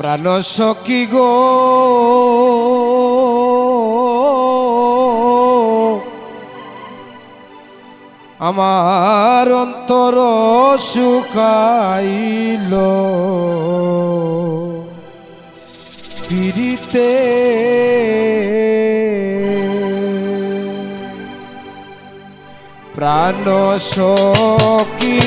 প্রাণ সখী গো। আমার অন্তর শুকাইল। পিড়িতে প্রাণ সখী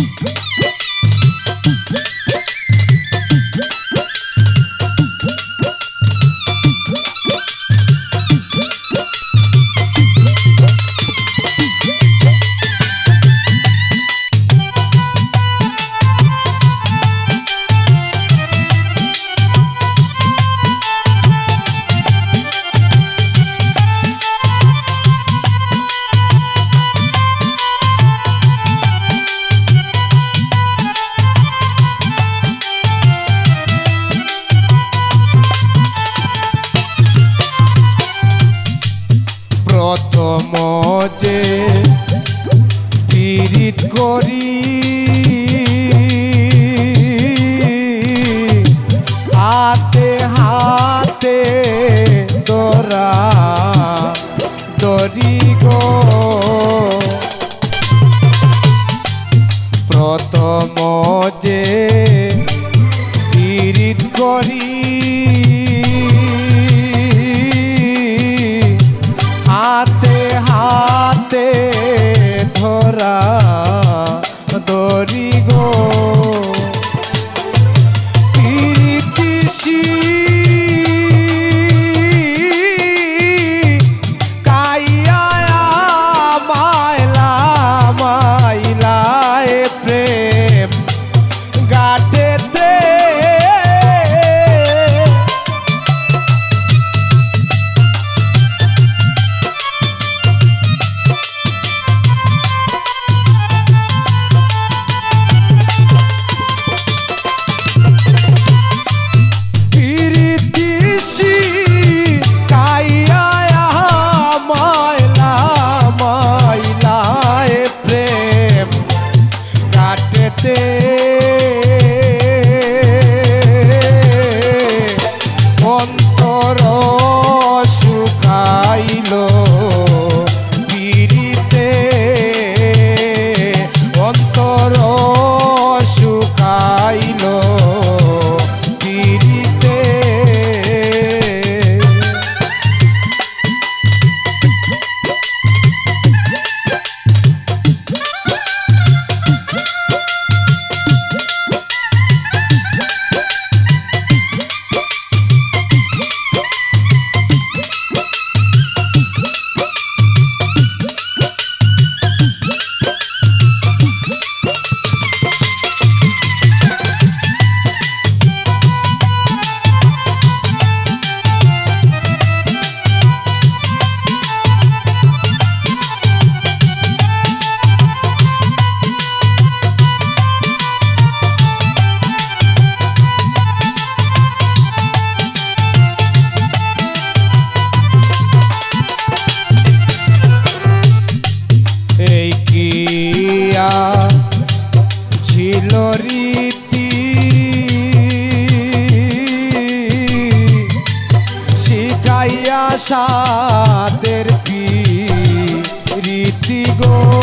Thank পীড়িত করি। जाते রীতি শিখাইয়া সাদের পি রীতি গো।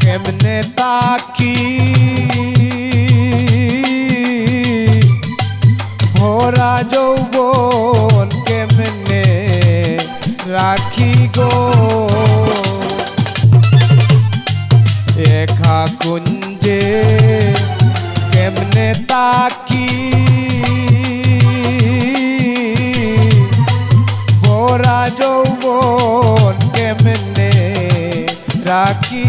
কেমনে তাকি? ভরা যৌবন কেমনে রাখি গো? একা কুঞ্জে কেমনে aqui.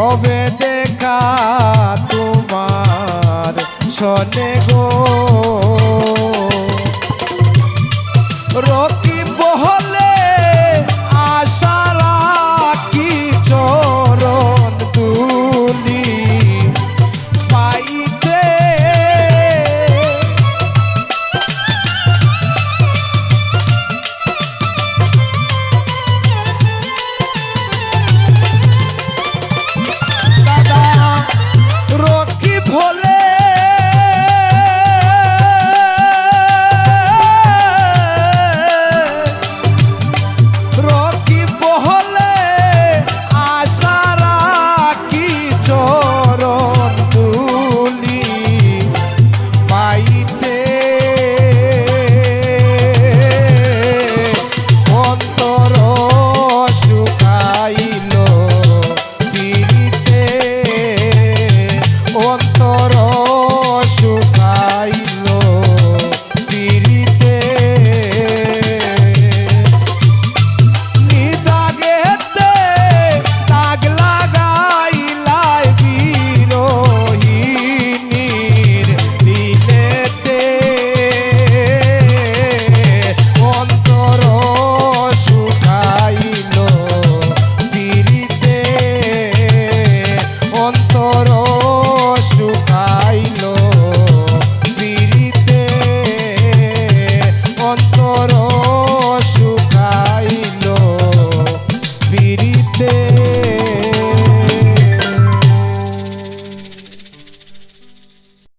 কবে দেখা তোমার সনে গো। রক